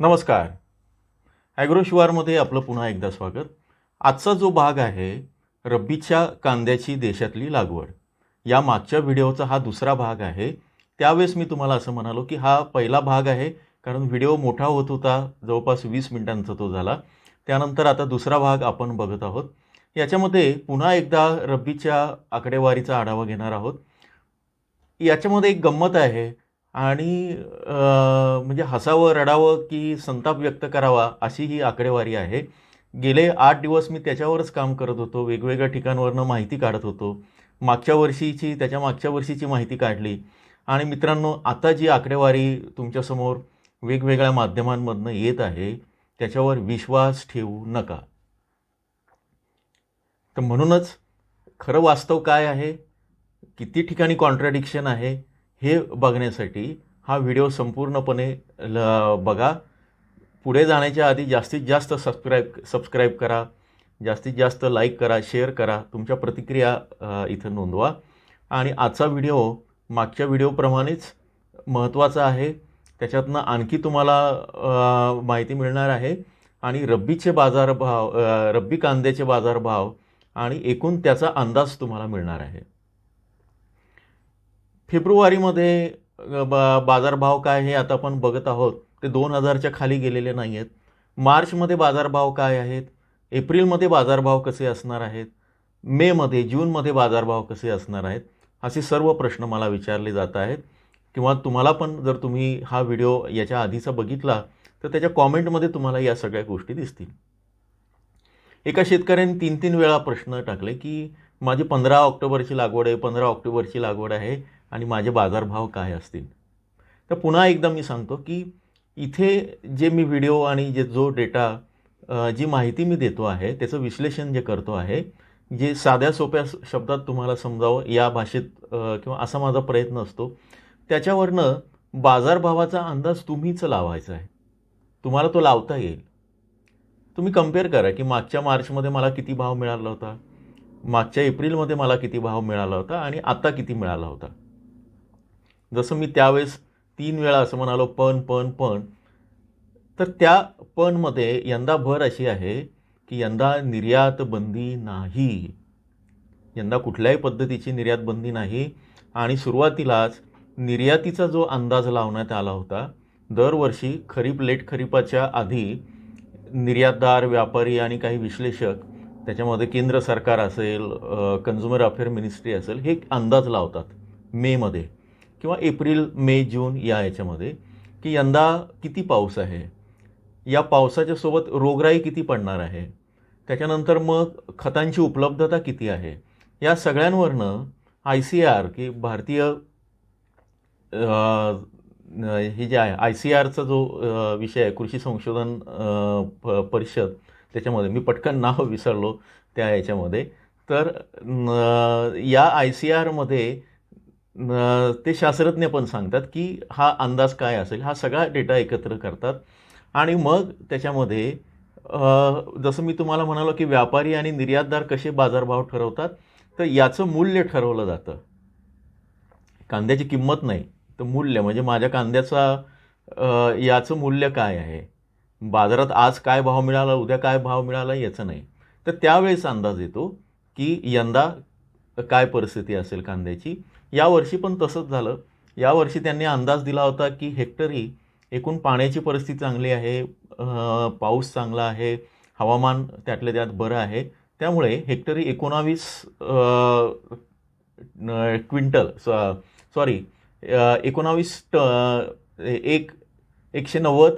नमस्कार. ॲग्रो शिवारमध्ये आपलं पुन्हा एकदा स्वागत. आजचा जो भाग आहे रब्बीच्या कांद्याची देशातली लागवड. या मागच्या व्हिडिओचा हा दुसरा भाग आहे. त्यावेळेस मी तुम्हाला असं म्हणालो की हा पहिला भाग आहे कारण व्हिडिओ मोठा होत होता जवळपास वीस मिनिटांचा तो झाला. त्यानंतर आता दुसरा भाग आपण बघत आहोत. याच्यामध्ये पुन्हा एकदा रब्बीच्या आकडेवारीचा आढावा घेणार आहोत. याच्यामध्ये एक गंमत आहे आणि म्हणजे हसावं रडावं की संताप व्यक्त करावा अशी ही आकडेवारी आहे. गेले आठ दिवस मी त्याच्यावरच काम करत होतो. वेगवेगळ्या ठिकाणवरनं माहिती काढत होतो. मागच्या वर्षीची त्याच्या मागच्या वर्षीची माहिती काढली. आणि मित्रांनो आता जी आकडेवारी तुमच्यासमोर वेगवेगळ्या माध्यमांमधनं येत आहे त्याच्यावर विश्वास ठेवू नका. तर म्हणूनच खरं वास्तव काय आहे? किती ठिकाणी कॉन्ट्रॅडिक्शन आहे? हे बघण्यासाठी हा व्हिडिओ संपूर्णपणे ल बघा. पुढे जाण्याच्या आधी जास्तीत जास्त सबस्क्राईब सबस्क्राईब करा. जास्तीत जास्त लाईक करा शेअर करा. तुमच्या प्रतिक्रिया इथं नोंदवा. आणि आजचा व्हिडिओ मागच्या व्हिडिओप्रमाणेच महत्त्वाचा आहे. त्याच्यातनं आणखी तुम्हाला माहिती मिळणार आहे. आणि रब्बीचे बाजारभाव रब्बी कांद्याचे बाजारभाव आणि एकूण त्याचा अंदाज तुम्हाला मिळणार आहे. फेब्रुवारीमध्ये बा बाजारभाव काय हे आता आपण बघत आहोत. ते दोन हजारच्या खाली गेलेले नाही आहेत मार्चमध्ये बाजारभाव काय आहेत? एप्रिलमध्ये बाजारभाव कसे असणार आहेत? मेमध्ये जूनमध्ये बाजारभाव कसे असणार आहेत? असे सर्व प्रश्न मला विचारले जात आहेत. किंवा तुम्हाला पण जर तुम्ही हा व्हिडिओ याच्या आधीचा बघितला तर त्याच्या कॉमेंटमध्ये तुम्हाला या सगळ्या गोष्टी दिसतील. एका शेतकऱ्याने तीन तीन वेळा प्रश्न टाकले की माझी पंधरा ऑक्टोबरची लागवड आहे पंधरा ऑक्टोबरची लागवड आहे. आणि माझे बाजारभाव काय असतील? तर पुन्हा एकदा मी सांगतो की इथे जे मी व्हिडिओ आणि जे जो डेटा जी माहिती मी देतो आहे त्याचं विश्लेषण जे करतो आहे जे साध्या सोप्या शब्दात तुम्हाला समजावं या भाषेत किंवा असा माझा प्रयत्न असतो त्याच्यावरनं बाजारभावाचा अंदाज तुम्हीच लावायचा आहे. तुम्हाला तो लावता येईल. तुम्ही कंपेअर करा की मागच्या मार्चमध्ये मला किती भाव मिळाला होता? मागच्या एप्रिलमध्ये मला किती भाव मिळाला होता? आणि आता किती मिळाला होता? जसं मी त्यावेळेस तीन वेळा असं म्हणालो पण पण पण तर त्या पणमध्ये यंदा भर अशी आहे की यंदा निर्यात बंदी नाही. यंदा कुठल्याही पद्धतीची निर्यात बंदी नाही. आणि सुरुवातीलाच निर्यातीचा जो अंदाज लावण्यात आला होता दरवर्षी खरीप लेट खरीपाच्या आधी निर्यातदार व्यापारी आणि काही विश्लेषक त्याच्यामध्ये केंद्र सरकार असेल कन्झ्युमर अफेअर मिनिस्ट्री असेल हे अंदाज लावतात मेमध्ये किंवा एप्रिल मे जून या याच्यामध्ये की यंदा किती पाऊस आहे? या पावसाच्या सोबत रोगराई किती पडणार आहे? त्याच्यानंतर मग खतांची उपलब्धता किती आहे? या सगळ्यांवरनं आय सी आर की भारतीय हे जे आहे आय सी आरचा जो विषय आहे कृषी संशोधन परिषद त्याच्यामध्ये मी पटकन नाव विसरलो त्या याच्यामध्ये. तर या आय सी आरमध्ये ते शास्त्रज्ञ पण सांगतात की हा अंदाज काय असेल हा सगळा डेटा एकत्र करतात. आणि मग त्याच्यामध्ये जसं मी तुम्हाला म्हणालो की व्यापारी आणि निर्यातदार कसे बाजारभाव ठरवतात तर याचं मूल्य ठरवलं जातं. कांद्याची किंमत नाही तर मूल्य म्हणजे माझ्या कांद्याचा याचं मूल्य काय आहे? बाजारात आज काय भाव मिळाला उद्या काय भाव मिळाला याचं नाही. तर त्यावेळेस अंदाज येतो की यंदा काय परिस्थिती असेल कांद्याची? यावर्षी पण तसंच झालं. यावर्षी त्यांनी अंदाज दिला होता की हेक्टरी एकूण पाण्याची परिस्थिती चांगली आहे पाऊस चांगला आहे हवामान त्यातल्या त्यात बरं आहे. त्यामुळे हेक्टरी एकोणावीस क्विंटल सॉ- सॉरी एकोणावीस ट एक एकशे नव्वद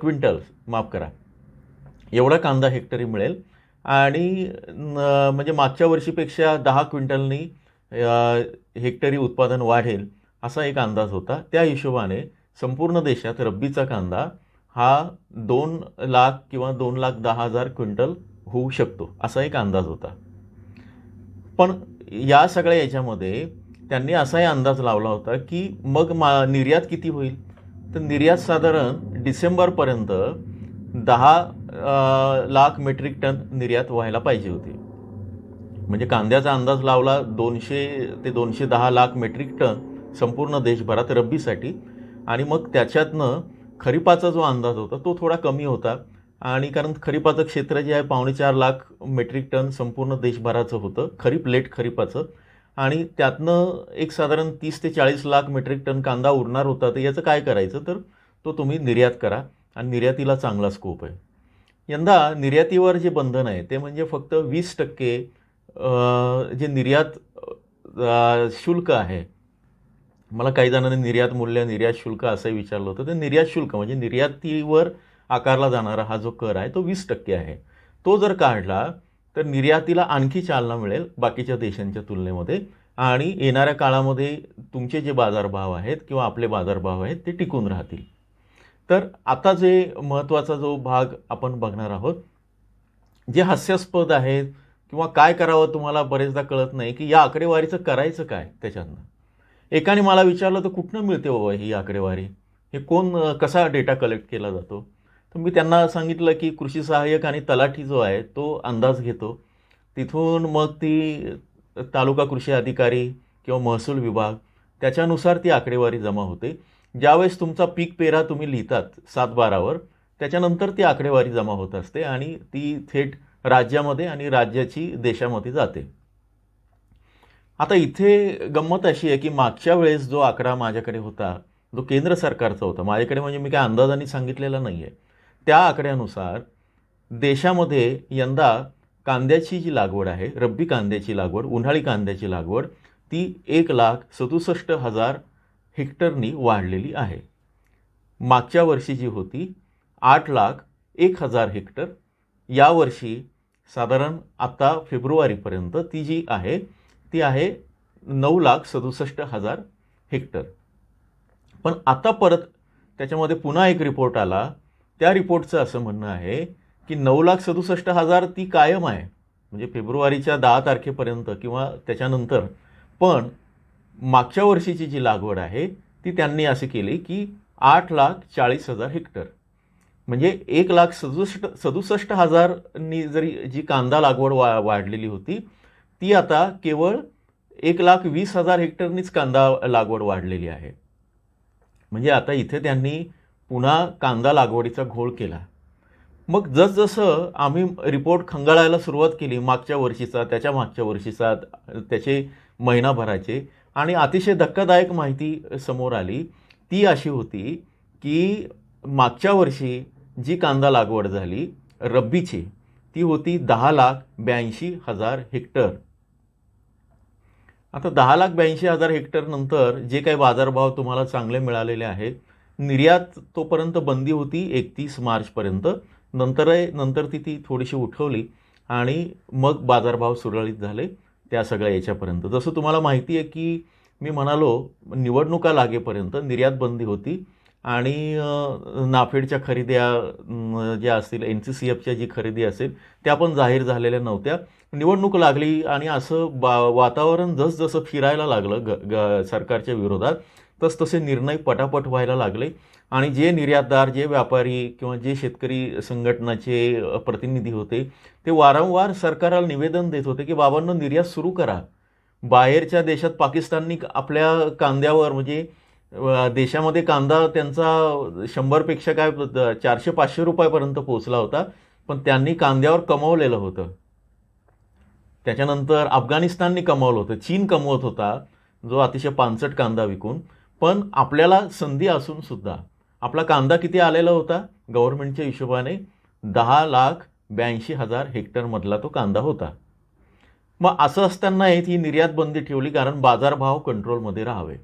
क्विंटल माफ करा. एवढा कांदा हेक्टरी मिळेल. आणि म्हणजे मागच्या वर्षीपेक्षा दहा क्विंटलनी हेक्टरी उत्पादन वाढेल असा एक अंदाज होता. त्या हिशोबाने संपूर्ण देशात रब्बीचा कांदा हा दोन लाख किंवा दोन लाख दहा हजार क्विंटल होऊ शकतो असा एक अंदाज होता. पण या सगळ्या याच्यामध्ये त्यांनी असाही अंदाज लावला होता की मग मा निर्यात किती होईल? तर निर्यात साधारण डिसेंबरपर्यंत दहा लाख मेट्रिक टन निर्यात व्हायला पाहिजे होती. म्हणजे कांद्याचा अंदाज लावला दोनशे ते दोनशे दहा लाख मेट्रिक टन संपूर्ण देशभरात रब्बीसाठी. आणि मग त्याच्यातनं खरीपाचा जो अंदाज होता तो थोडा कमी होता. आणि कारण खरीपाचं क्षेत्र जे आहे पावणे चार लाख मेट्रिक टन संपूर्ण देशभराचं होतं खरीप लेट खरीपाचं. आणि त्यातनं एक साधारण तीस ते चाळीस लाख मेट्रिक टन कांदा उरणार होता तर याचं काय करायचं? तर तो तुम्ही निर्यात करा. आणि निर्यातीला चांगला स्कोप आहे. यंदा निर्यातीवर जे बंधन आहे ते म्हणजे फक्त वीस टक्के जे निर्यात शुल्क आहे. मला काही जणांनी निर्यात मूल्य निर्यात शुल्क असंही विचारलं होतं. तर निर्यात शुल्क म्हणजे निर्यातीवर आकारला जाणारा हा जो कर आहे तो वीस टक्के आहे. तो जर काढला तर निर्यातीला आणखी चालना मिळेल बाकीच्या देशांच्या तुलनेमध्ये आणि येणाऱ्या काळामध्ये तुमचे जे बाजारभाव आहेत किंवा आपले बाजारभाव आहेत ते टिकून राहतील. तर आता जे महत्त्वाचा जो भाग आपण बघणार आहोत जे हास्यास्पद आहेत किंवा काय करावं तुम्हाला बरेचदा कळत नाही की या आकडेवारीचं करायचं काय त्याच्यातनं? एकाने मला विचारलं तर कुठनं मिळते बाबा ही आकडेवारी? हे कोण कसा डेटा कलेक्ट केला जातो? तर मी त्यांना सांगितलं की कृषी सहाय्यक आणि तलाठी जो आहे तो अंदाज घेतो. तिथून मग ती तालुका कृषी अधिकारी किंवा महसूल विभाग त्याच्यानुसार ती आकडेवारी जमा होते. ज्यावेळेस तुमचा पीक पेरा तुम्ही लिहितात सात बारावर त्याच्यानंतर ती आकडेवारी जमा होत असते आणि ती थेट राज्यामध्ये आणि राज्याची देशामध्ये जाते. आता इथे गंमत अशी आहे की मागच्या वेळेस जो आकडा माझ्याकडे होता जो केंद्र सरकारचा होता माझ्याकडे म्हणजे मी काय अंदाजाने सांगितलेला नाही आहे त्या आकड्यानुसार देशामध्ये यंदा कांद्याची जी लागवड आहे रब्बी कांद्याची लागवड उन्हाळी कांद्याची लागवड ती एक लाख सदुसष्ट हजार हेक्टरनी वाढलेली आहे. मागच्या वर्षी जी होती आठ लाख एक हजार हेक्टर. यावर्षी साधारण आता फेब्रुवारीपर्यंत ती जी आहे ती आहे नऊ लाख सदुसष्ट हजार हेक्टर. पण आता परत त्याच्यामध्ये पुन्हा एक रिपोर्ट आला. त्या रिपोर्टचं असं म्हणणं आहे की नऊ लाख सदुसष्ट हजार ती कायम आहे. म्हणजे फेब्रुवारीच्या दहा तारखेपर्यंत किंवा त्याच्यानंतर. पण मागच्या वर्षीची जी लागवड आहे ती त्यांनी असं केली की आठ लाख चाळीस हजार हेक्टर. म्हणजे एक लाख सदुसष्ट सदुसष्ट हजारनी जरी जी कांदा लागवड वा वाढलेली होती ती आता केवळ एक लाख वीस हजार हेक्टरनीच कांदा लागवड वाढलेली आहे. म्हणजे आता इथे त्यांनी पुन्हा कांदा लागवडीचा घोळ केला. मग जसजसं आम्ही रिपोर्ट खंगाळायला सुरुवात केली मागच्या वर्षीचा त्याच्या मागच्या वर्षीचा त्याचे महिनाभराचे आणि अतिशय धक्कादायक माहिती समोर आली. ती अशी होती की मागच्या वर्षी जी कांदा लागवड झाली रब्बीची ती होती दहा लाख ब्याऐंशी हजार हेक्टर. आता दहा लाख ब्याऐंशी हजार हेक्टर नंतर जे काही बाजारभाव तुम्हाला चांगले मिळालेले आहेत निर्यात तोपर्यंत बंदी होती एकतीस मार्चपर्यंत. नंतर नंतर ती ती थोडीशी उठवली आणि मग बाजारभाव सुरळीत झाले. त्या सगळ्या याच्यापर्यंत. जसं तुम्हाला माहिती आहे की मी म्हणालो निवडणुका लागेपर्यंत निर्यात बंदी होती आणि नाफेडच्या खरेद्या ज्या असतील एन सी सी एफच्या जी खरेदी असेल त्या पण जाहीर झालेल्या नव्हत्या. निवडणूक लागली आणि असं बा वातावरण जसजसं फिरायला लागलं ग ग सरकारच्या विरोधात तसतसे निर्णय पटापट व्हायला लागले. आणि जे निर्यातदार जे व्यापारी किंवा जे शेतकरी संघटनाचे प्रतिनिधी होते ते वारंवार सरकारला निवेदन देत होते की बाबांनो निर्यात सुरू करा. बाहेरच्या देशात पाकिस्ताननी आपल्या कांद्यावर म्हणजे देशामध्ये कांदा त्यांचा शंभरपेक्षा काय चारशे पाचशे रुपयापर्यंत पोहोचला होता पण त्यांनी कांद्यावर कमवलेलं होतं. त्याच्यानंतर अफगाणिस्ताननी कमावलं होतं. चीन कमवत होता जो अतिशय पानसट कांदा विकून पण आपल्याला संधी असून सुद्धा आपला कांदा किती आलेला होता? गव्हर्नमेंटच्या हिशोबाने दहा लाख ब्याऐंशी हजार हेक्टरमधला तो कांदा होता. मग असं असताना ही निर्यात बंदी ठेवली कारण बाजारभाव कंट्रोलमध्ये राहावे.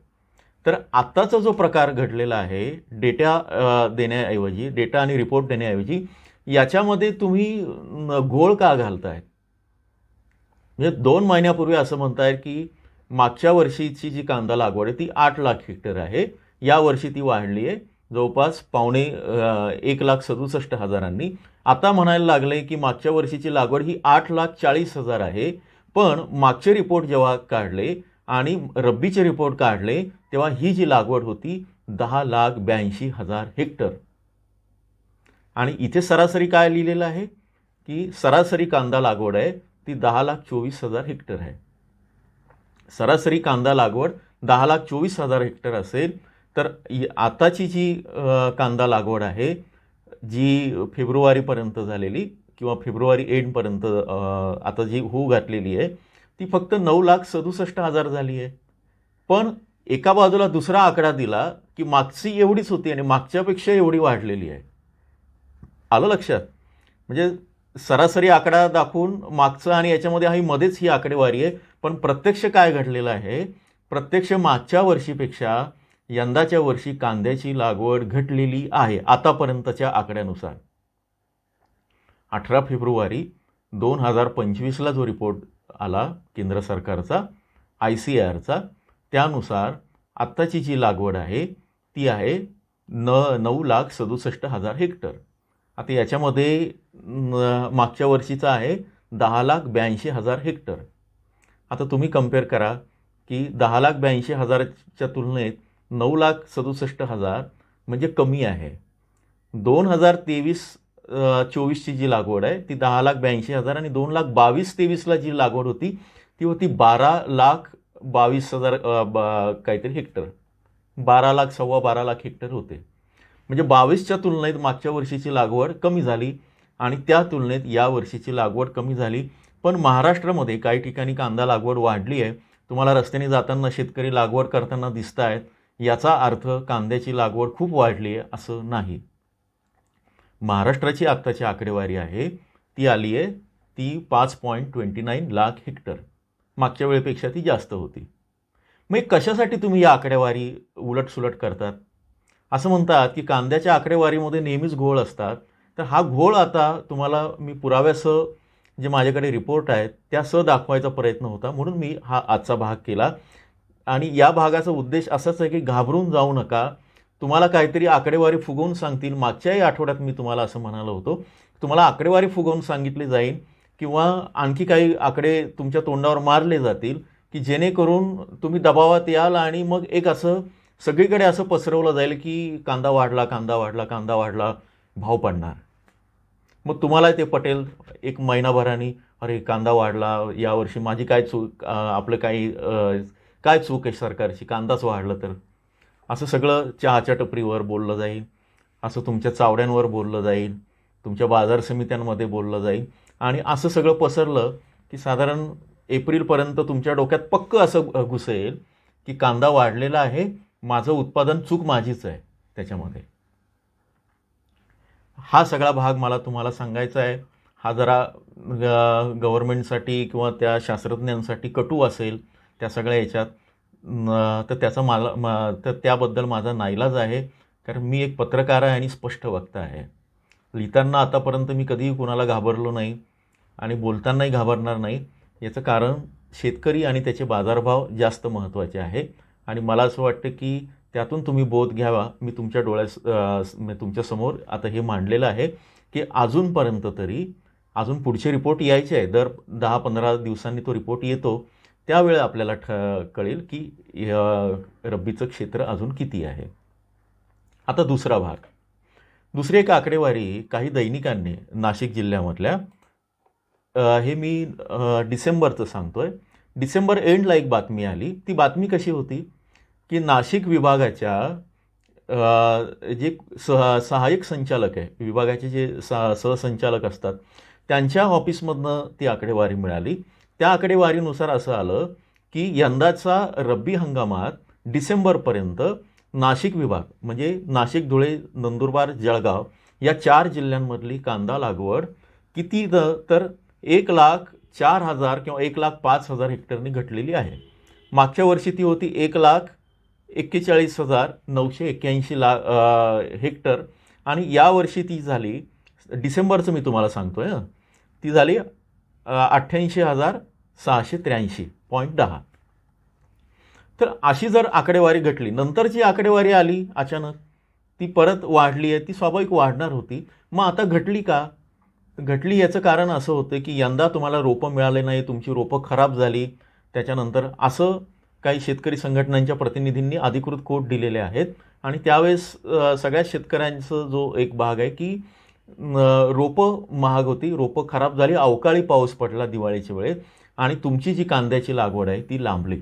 तर आत्ताचा जो प्रकार घडलेला आहे डेटा देण्याऐवजी डेटा आणि रिपोर्ट देण्याऐवजी याच्यामध्ये तुम्ही घोळ का घालतायत म्हणजे दोन महिन्यापूर्वी असं म्हणताय की मागच्या वर्षीची जी कांदा लागवड आहे ती आठ लाख हेक्टर आहे. या वर्षी ती वाढली आहे. जवळपास पावणे एक लाख सदुसष्ट हजारांनी. आता म्हणायला लागले की मागच्या वर्षीची लागवड ही आठ लाख चाळीस हजार आहे पण मागचे रिपोर्ट जेव्हा काढले आणि रब्बीचे रिपोर्ट काढले तेव्हा ही जी लागवड होती दहा लाख ब्याऐंशी हजार हेक्टर. आणि इथे सरासरी काय लिहिलेलं आहे? की सरासरी कांदा लागवड आहे ती दहा लाख चोवीस हजार हेक्टर आहे. सरासरी कांदा लागवड दहा लाख चोवीस हजार हेक्टर असेल तर आताची जी कांदा लागवड आहे जी फेब्रुवारीपर्यंत झालेली किंवा फेब्रुवारी एंडपर्यंत आता जी होऊ घातलेली आहे ती फक्त नऊ लाख सदुसष्ट हजार झाली आहे. पण एका बाजूला दुसरा आकडा दिला की मागची एवढीच होती आणि मागच्यापेक्षा एवढी वाढलेली आहे. आलं लक्षात? म्हणजे सरासरी आकडा दाखवून मागचं आणि याच्यामध्ये ही मध्येच ही आकडेवारी आहे पण प्रत्यक्ष काय घडलेलं आहे? प्रत्यक्ष मागच्या वर्षीपेक्षा यंदाच्या वर्षी कांद्याची लागवड घटलेली आहे आतापर्यंतच्या आकड्यानुसार. अठरा फेब्रुवारी दोन हजार पंचवीसला जो रिपोर्ट आला केंद्र सरकारचा आय सी आरचा त्यानुसार आत्ताची जी लागवड आहे ती आहे न नऊ लाख सदुसष्ट हजार हेक्टर. आता याच्यामध्ये मागच्या वर्षीचा आहे दहा लाख ब्याऐंशी हजार हेक्टर. आता तुम्ही कंपेअर करा की दहा लाख ब्याऐंशी हजारच्या तुलनेत नऊ लाख सदुसष्ट हजार म्हणजे कमी आहे. दोन हजार तेवीस चोवीसची जी लागवड आहे ती दहा लाख ब्याऐंशी हजार आणि दोन लाख बावीस तेवीसला जी लागवड होती ती होती बारा लाख बावीस हजार बा- काहीतरी हेक्टर. बारा लाख सव्वा बारा लाख हेक्टर होते. म्हणजे बावीसच्या तुलनेत मागच्या वर्षीची लागवड कमी झाली आणि त्या तुलनेत या वर्षीची लागवड कमी झाली. पण महाराष्ट्रामध्ये काही ठिकाणी कांदा लागवड वाढली आहे. तुम्हाला रस्त्याने जाताना शेतकरी लागवड करताना दिसत आहेत याचा अर्थ कांद्याची लागवड खूप वाढली आहे असं नाही. महाराष्ट्राची आत्ताची आकडेवारी आहे ती आली आहे ती पाच point twenty nine lakh hectare. मागच्या वेळेपेक्षा ती जास्त होती. मग कशासाठी तुम्ही या आकडेवारी उलटसुलट करतात? असं म्हणतात की कांद्याच्या आकडेवारीमध्ये नेहमीच घोळ असतात. तर हा घोळ आता तुम्हाला मी पुराव्यासह जे माझ्याकडे रिपोर्ट आहेत त्यासह दाखवायचा प्रयत्न होता म्हणून मी हा आजचा भाग केला. आणि या भागाचा उद्देश असाच आहे की घाबरून जाऊ नका. तुम्हाला काहीतरी आकडेवारी फुगवून सांगतील. मागच्याही आठवड्यात मी तुम्हाला असं म्हणालो होतो. तुम्हाला आकडेवारी फुगवून सांगितली जाईल किंवा आणखी काही आकडे तुमच्या तोंडावर मारले जातील की जेणेकरून तुम्ही दबावात याल आणि मग एक असं सगळीकडे असं पसरवलं जाईल की कांदा वाढला कांदा वाढला कांदा वाढला भाव पडणार. मग तुम्हाला ते पटेल एक महिनाभराने अरे कांदा वाढला यावर्षी माझी काय चूक आपलं काही काय चूक आहे सरकारची? कांदाच वाढलं तर? असं सगळं चहाच्या टपरीवर बोललं जाईल. असं तुमच्या चावड्यांवर बोललं जाईल. तुमच्या बाजार समित्यांमध्ये बोललं जाईल. आणि असं सगळं पसरलं की साधारण एप्रिलपर्यंत तुमच्या डोक्यात पक्क असं घुसेल की कांदा वाढलेला आहे माझं उत्पादन चूक माझीच आहे त्याच्यामध्ये. हा सगळा भाग मला तुम्हाला सांगायचा आहे. हा जरा गव्हर्मेंटसाठी किंवा त्या शास्त्रज्ञांसाठी कटू असेल. त्या सगळ्या याच्यात. तर त्याचा मला मा- तर त्याबद्दल माझा नाईलाज आहे. कारण मी एक पत्रकार आहे आणि स्पष्ट वक्ता आहे. लिहिताना आतापर्यंत मी कधीही कुणाला घाबरलो नाही आणि बोलतानाही घाबरणार नाही. याचं कारण शेतकरी आणि त्याचे बाजारभाव जास्त महत्त्वाचे आहे. आणि मला असं वाटतं की त्यातून तुम्ही बोध घ्यावा. मी तुमच्या डोळ्यास म्हणजे तुमच्यासमोर आता हे मांडलेलं आहे की अजूनपर्यंत तरी अजून पुढचे रिपोर्ट यायचे आहे. दर दहा पंधरा दिवसांनी तो रिपोर्ट येतो. त्यावेळेला आपल्याला ठ कळेल की रब्बीचं क्षेत्र अजून किती आहे. आता दुसरा भाग. दुसरी एक आकडेवारी काही दैनिकांनी नाशिक जिल्ह्यामधल्या हे मी डिसेंबरचं सांगतो आहे डिसेंबर एंडला एक बातमी आली. ती बातमी कशी होती? की नाशिक विभागाच्या जे सह सहाय्यक संचालक आहे विभागाचे जे सह सहसंचालक असतात त्यांच्या ऑफिसमधनं ती आकडेवारी मिळाली. त्या आकडेवारीनुसार असं आलं की यंदाचा रब्बी हंगामात डिसेंबरपर्यंत नाशिक विभाग म्हणजे नाशिक धुळे नंदुरबार जळगाव या चार जिल्ह्यांमधली कांदा लागवड किती द- तर एक लाख चार हजार किंवा एक लाख पाच हजार हेक्टरनी घटलेली आहे. मागच्या वर्षी ती होती एक लाख एक्केचाळीस हजार नऊशे एक्क्याऐंशी ला हेक्टर आणि यावर्षी ती झाली डिसेंबरचं मी तुम्हाला सांगतो आहे ती झाली अठ्ठ्याऐंशी हजार सहाशे त्र्याऐंशी पॉईंट दहा. तर अशी जर आकडेवारी घटली नंतरची आकडेवारी आली अचानक ती परत वाढली आहे ती स्वाभाविक वाढणार होती. मग आता घटली का? घटली याचं कारण असं होतं की यंदा तुम्हाला रोपं मिळाले नाही तुमची रोपं खराब झाली. त्याच्यानंतर असं काही शेतकरी संघटनांच्या प्रतिनिधींनी अधिकृत कोट दिलेले आहेत. आणि त्यावेळेस सगळ्या शेतकऱ्यांचं जो एक भाग आहे की रोपं महाग होती. रोपं खराब झाली. अवकाळी पाऊस पडला दिवाळीच्या वेळेत आणि तुमची जी कांद्याची लागवड आहे ती लांबली.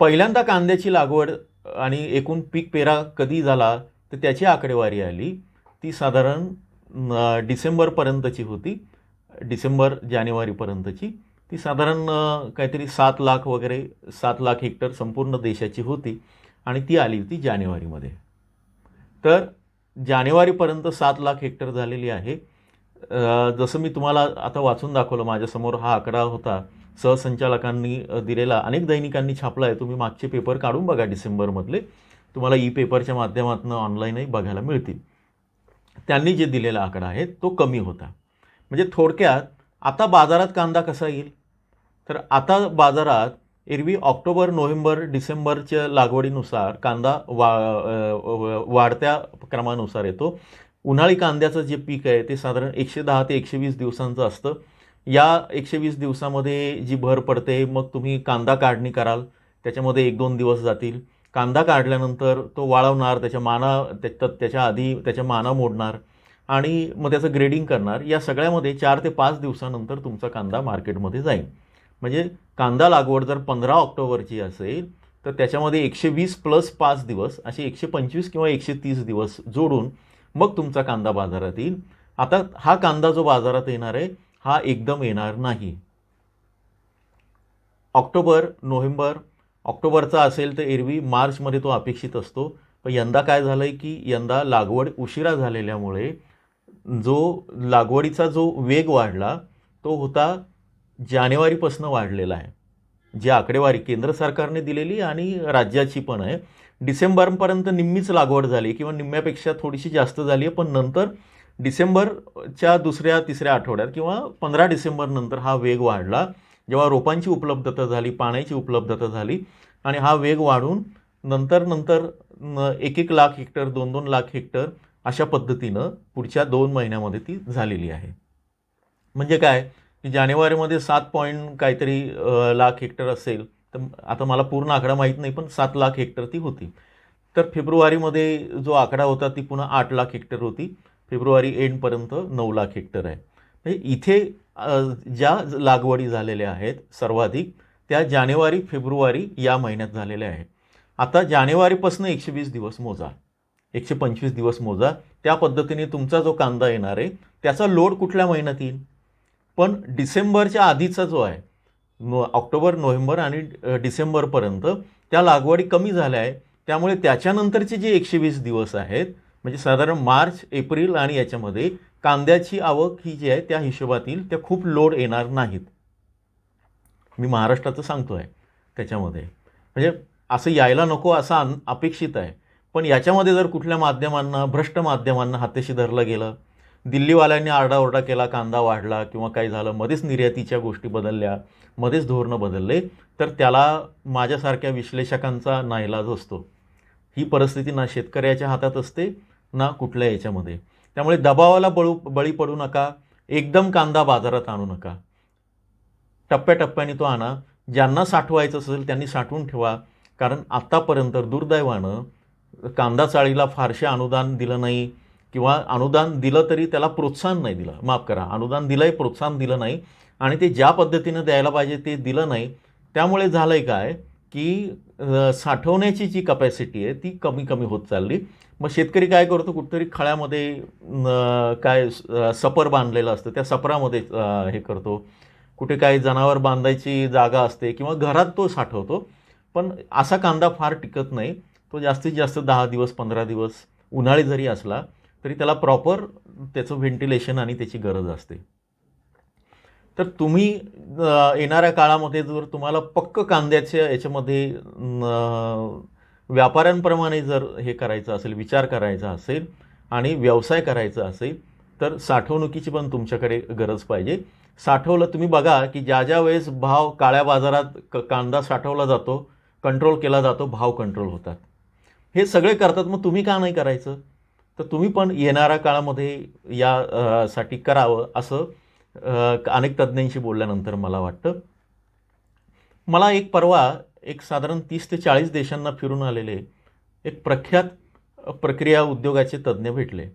पहिल्यांदा कांद्याची लागवड आणि एकूण पीक पेरा कधी झाला तर त्याची आकडेवारी आली. ती साधारण डिसेंबरपर्यंतची होती. डिसेंबर जानेवारीपर्यंतची ती साधारण काहीतरी सात लाख वगैरे सात लाख हेक्टर संपूर्ण देशाची होती. आणि ती आली होती जानेवारीमध्ये. तर जानेवारीपर्यंत सात लाख हेक्टर झालेली आहे. जसं मी तुम्हाला आता वाचून दाखवलं माझ्यासमोर हा आकडा होता. सहसंचालकांनी दिलेला अनेक दैनिकांनी छापला आहे. तुम्ही मागचे पेपर काढून बघा डिसेंबरमधले. तुम्हाला ई पेपरच्या माध्यमातून ऑनलाईनही बघायला मिळतील. त्यांनी जे दिलेला आकडा आहे तो कमी होता. म्हणजे थोडक्यात आता बाजारात कांदा कसा येईल? तर आता बाजारात एरवी ऑक्टोबर नोव्हेंबर डिसेंबरच्या लागवडीनुसार कांदा वा वाढत्या क्रमानुसार येतो. उन्हाळी कांद्याचं जे पीक आहे ते साधारण एकशे दहा ते एकशे वीस दिवसांचं असतं. या एकशे वीस दिवसामध्ये जी भर पडते मग तुम्ही कांदा काढणी कराल त्याच्यामध्ये एक दोन दिवस जातील. कांदा काढल्यानंतर तो वाळवणार त्याच्या माना त्या त्याच्या आधी त्याच्या माना मोडणार आणि मग त्याचं ग्रेडिंग करणार. या सगळ्यामध्ये चार ते पाच दिवसानंतर तुमचा कांदा मार्केटमध्ये जाईल. म्हणजे कांदा लागवड जर पंधरा ऑक्टोबरची असेल तर त्याच्यामध्ये एकशे वीस प्लस पाच दिवस असे एकशे पंचवीस किंवा एकशे तीस दिवस जोडून मग तुमचा कांदा बाजारात येईल. आता हा कांदा जो बाजारात येणार आहे हा एकदम येणार नाही. ऑक्टोबर नोव्हेंबर ऑक्टोबरचा असेल तर एरवी मार्चमध्ये तो अपेक्षित असतो. पण यंदा काय झालं आहे की यंदा लागवड उशिरा झालेल्यामुळे जो लागवडीचा जो वेग वाढला तो होता जानेवारीपासून वाढलेला आहे. जी आकडेवारी केंद्र सरकारने दिलेली आणि राज्याची पण आहे. डिसेंबरपर्यंत निम्मीच लागवड झाली किंवा निम्म्यापेक्षा थोडीशी जास्त झाली आहे. पण नंतर डिसेंबरच्या दुसऱ्या तिसऱ्या आठवड्यात किंवा पंधरा डिसेंबरनंतर हा वेग वाढला. जेव्हा रोपांची उपलब्धता झाली पाण्याची उपलब्धता झाली आणि हा वेग वाढून नंतर नंतर न- एक एक लाख हेक्टर दोन दोन लाख हेक्टर अशा पद्धतीनं पुढच्या दोन महिन्यामध्ये ती झालेली आहे. म्हणजे काय? की जानेवारीमध्ये सात पॉईंट काहीतरी लाख हेक्टर असेल तर आता मला पूर्ण आकडा माहीत नाही पण सात लाख हेक्टर ती होती. तर फेब्रुवारीमध्ये जो आकडा होता ती पुन्हा आठ लाख हेक्टर होती. फेब्रुवारी एंडपर्यंत नऊ लाख हेक्टर आहे. म्हणजे इथे ज्या लागवडी झालेल्या आहेत सर्वाधिक त्या जानेवारी फेब्रुवारी या महिन्यात झालेल्या आहेत. आता जानेवारीपासून एकशे वीस दिवस मोजा. एकशे पंचवीस दिवस मोजा. त्या पद्धतीने तुमचा जो कांदा येणार आहे त्याचा लोड कुठल्या महिन्यात येईल? पण डिसेंबरच्या आधीचा जो आहे नो ऑक्टोबर नोव्हेंबर आणि डिसेंबरपर्यंत त्या लागवडी कमी झाल्या आहे त्यामुळे त्याच्यानंतरचे जे एकशे वीस दिवस आहेत म्हणजे साधारण मार्च एप्रिल आणि याच्यामध्ये कांद्याची आवक ही जी आहे त्या हिशोबातील त्या खूप लोड येणार नाहीत. मी महाराष्ट्राचं सांगतो आहे त्याच्यामध्ये. म्हणजे असं यायला नको असं अन अपेक्षित आहे. पण याच्यामध्ये जर कुठल्या माध्यमांना भ्रष्ट माध्यमांना हातेशी धरलं गेलं दिल्लीवाल्यांनी आरडाओरडा केला कांदा वाढला किंवा काही झालं मध्येच निर्यातीच्या गोष्टी बदलल्या मध्येच धोरणं बदलले तर त्याला माझ्यासारख्या विश्लेषकांचा नाईलाज असतो. ही परिस्थिती ना शेतकऱ्याच्या हातात असते ना कुठल्या याच्यामध्ये. त्यामुळे दबावाला बळू बळी पडू नका एकदम कांदा बाजारात आणू नका. टप्प्याटप्प्याने तो आणा. ज्यांना साठवायचं असेल त्यांनी साठवून ठेवा. कारण आत्तापर्यंत दुर्दैवानं कांदा चाळीला फारसे अनुदान दिलं नाही. किंवा अनुदान दिलं तरी त्याला प्रोत्साहन नाही दिलं. माफ करा. अनुदान दिलं आहे प्रोत्साहन दिलं नाही. आणि ते ज्या पद्धतीनं द्यायला पाहिजे ते दिलं नाही. त्यामुळे झालं आहे काय की साठवण्याची जी कपॅसिटी आहे ती कमी कमी होत चालली. मग शेतकरी काय करतो? कुठेतरी खळ्यामध्ये काय सपर बांधलेलं असतं. त्या सपरामध्ये हे करतो. कुठे काही जनावर बांधायची जागा असते किंवा घरात तो साठवतो. पण असा कांदा फार टिकत नाही. तो जास्तीत जास्त दहा दिवस पंधरा दिवस उन्हाळी जरी असला तरी त्याला प्रॉपर त्याचं व्हेंटिलेशन आणि त्याची गरज असते. तर तुम्ही येणाऱ्या काळामध्ये जर तुम्हाला पक्क कांद्याच्या याच्यामध्ये व्यापाऱ्यांप्रमाणे जर हे करायचं असेल विचार करायचा असेल आणि व्यवसाय करायचा असेल तर साठवणुकीची पण तुमच्याकडे गरज पाहिजे. साठवलं तुम्ही बघा की ज्या ज्या वेळेस भाव काळ्या बाजारात क कांदा साठवला जातो कंट्रोल केला जातो भाव कंट्रोल होतात. हे सगळे करतात मग तुम्ही का नाही करायचं? तर तुम्ही पण येणाऱ्या काळामध्ये या साठी करावं असं अनेक तज्ज्ञांशी बोलल्यानंतर मला वाटतं. मला एक परवा एक साधारण तीस ते चाळीस देशांना फिरून आलेले एक प्रख्यात प्रक्रिया उद्योगाचे तज्ज्ञ भेटले.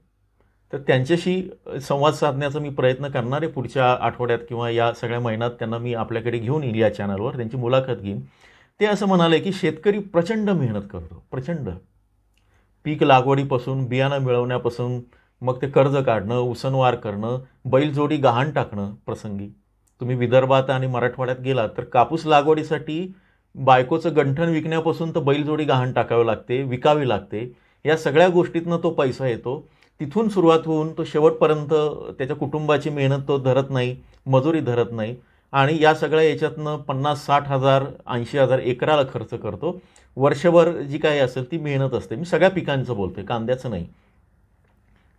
तर त्यांच्याशी संवाद साधण्याचा मी प्रयत्न करणार आहे पुढच्या आठवड्यात किंवा या सगळ्या महिन्यात त्यांना मी आपल्याकडे घेऊन येईल या चॅनलवर त्यांची मुलाखत घेईन. ते असं म्हणाले की शेतकरी प्रचंड मेहनत करतो प्रचंड. पीक लागवडीपासून बियाणं मिळवण्यापासून मग ते कर्ज काढणं उसनवार करणं बैलजोडी गहाण टाकणं प्रसंगी. तुम्ही विदर्भात आणि मराठवाड्यात गेलात तर कापूस लागवडीसाठी बायकोचं गंठण विकण्यापासून तर बैलजोडी गहाण टाकावी लागते विकावी लागते. या सगळ्या गोष्टीतनं तो पैसा येतो. तिथून सुरुवात होऊन तो शेवटपर्यंत त्याच्या कुटुंबाची मेहनत तो धरत नाही मजुरी धरत नाही. आणि या सगळ्या याच्यातनं पन्नास साठ हजार ऐंशी हजार एकराला खर्च करतो. वर्षभर जी काही असेल ती मेहनत असते. मी सगळ्या पिकांचं बोलतोय कांद्याचं नाही.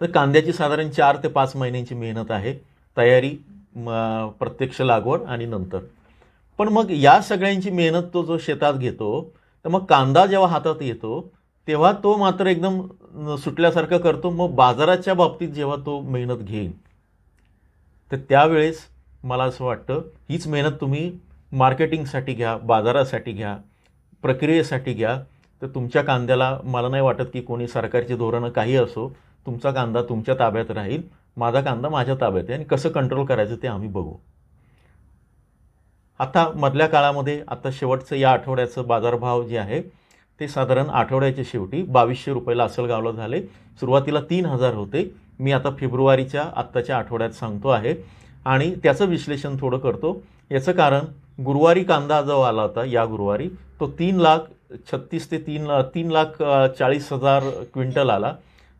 तर कांद्याची साधारण चार ते पाच महिन्यांची मेहनत आहे तयारी म, प्रत्यक्ष लागवड आणि नंतर. पण मग या सगळ्यांची मेहनत तो जो शेतात घेतो तर मग कांदा जेव्हा हातात येतो तेव्हा तो मात्र एकदम सुटल्यासारखं करतो. मग बाजाराच्या बाबतीत जेव्हा तो मेहनत घेईल तर त्यावेळेस मला असं वाटतं हीच मेहनत तुम्ही मार्केटिंगसाठी घ्या बाजारासाठी घ्या प्रक्रियेसाठी घ्या. तर तुमच्या कांद्याला मला नाही वाटत की कोणी सरकारची धोरणं काही असो तुमचा कांदा तुमच्या ताब्यात राहील माझा कांदा माझ्या ताब्यात आहे आणि कसं कंट्रोल करायचं ते आम्ही बघू. आता मधल्या काळामध्ये आता शेवटचं या आठवड्याचं बाजारभाव जे आहे ते साधारण आठवड्याच्या शेवटी बावीसशे रुपयाला असलगावला झाले. सुरुवातीला तीन हजार होते. मी आता फेब्रुवारीच्या आत्ताच्या आठवड्यात सांगतो आहे. आणि त्याचं विश्लेषण थोडं करतो. याचं कारण गुरुवारी कांदा जो आला होता या गुरुवारी तो तीन लाख छत्तीस ते तीन तीन लाख चाळीस हजार क्विंटल आला.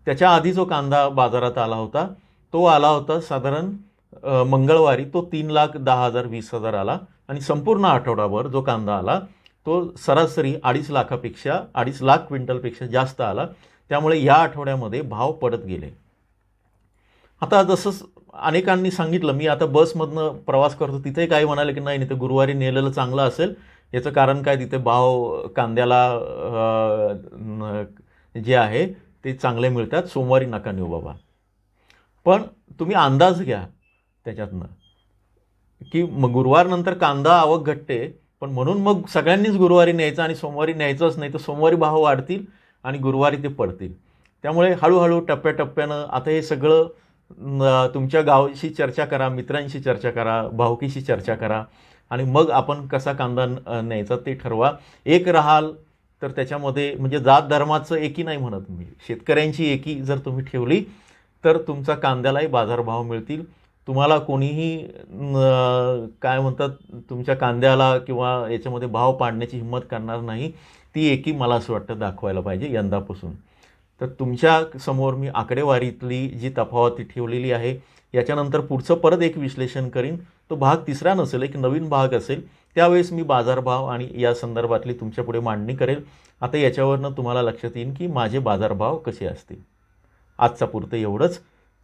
त्याच्या आधी जो कांदा बाजारात आला होता तो आला होता साधारण मंगळवारी तो तीन लाख दहा हजार वीस हजार आला. आणि संपूर्ण आठवडाभर जो कांदा आला तो सरासरी अडीच लाखापेक्षा अडीच लाख क्विंटलपेक्षा जास्त आला. त्यामुळे या आठवड्यामध्ये भाव पडत गेले. आता जसं अनेकांनी सांगितलं मी आता बसमधनं प्रवास करतो तिथे काही म्हणाले की नाही नाही ते गुरुवारी नेलेलं चांगलं असेल. याचं कारण काय तिथे भाव कांद्याला जे आहे ते चांगले मिळतात. सोमवारी नका नेऊ बाबा. पण तुम्ही अंदाज घ्या त्याच्यातनं. की मग गुरुवारनंतर कांदा आवक घटते पण म्हणून मग सगळ्यांनीच गुरुवारी न्यायचं आणि सोमवारी न्यायचंच नाही तर सोमवारी भाव वाढतील आणि गुरुवारी ते पडतील. त्यामुळे हळूहळू टप्प्याटप्प्यानं आता हे सगळं तुमच्या गावशी चर्चा करा मित्रांशी चर्चा करा भावकीशी चर्चा करा आणि मग आपण कसा कांदा न्यायचा ते ठरवा. एक राहाल तर त्याच्यामध्ये म्हणजे जात धर्माचं एकी नाही म्हणत मी. शेतकऱ्यांची एकी जर तुम्ही ठेवली तर तुमचा कांद्यालाही बाजारभाव मिळतील. तुम्हाला कोणीही काय म्हणतात तुमच्या कांद्याला किंवा याच्यामध्ये भाव पाडण्याची हिंमत करणार नाही. ती एकी मला असं वाटतं दाखवायला पाहिजे यंदापासून. तर तुमच्यासमोर मी आकडेवारीतली जी तफावत ठेवलेली आहे याच्यानंतर पुढचं परत एक विश्लेषण करीन. तो भाग तिसरा नसेल एक नवीन भाग असेल त्यावेळेस मी बाजारभाव आणि या संदर्भातली तुमच्यापुढे मांडणी करेल. आता याच्यावरनं तुम्हाला लक्षात येईल की माझे बाजारभाव कसे असतील. आजचा पुरतं एवढंच.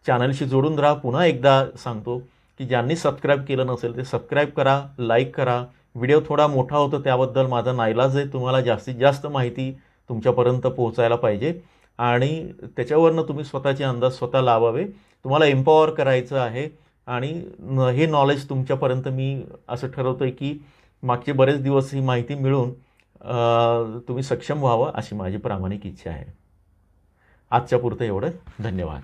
चॅनलशी जोडून राहा. पुन्हा एकदा सांगतो की ज्यांनी सबस्क्राईब केलं नसेल ते सबस्क्राईब करा लाईक करा. व्हिडिओ थोडा मोठा होतो त्याबद्दल माझा नाईलाज आहे. तुम्हाला जास्तीत जास्त माहिती तुमच्यापर्यंत पोहोचायला पाहिजे. आणि त्याच्यावरनं तुम्ही स्वतःचे अंदाज स्वतः लावावे. तुम्हाला एम्पॉवर करायचं आहे. आणि न- हे नॉलेज तुमच्यापर्यंत मी असं ठरवतो आहे की मागचे बरेच दिवस ही माहिती मिळून तुम्ही सक्षम व्हावं अशी माझी प्रामाणिक इच्छा आहे. आजच्या पुरतं एवढं. धन्यवाद.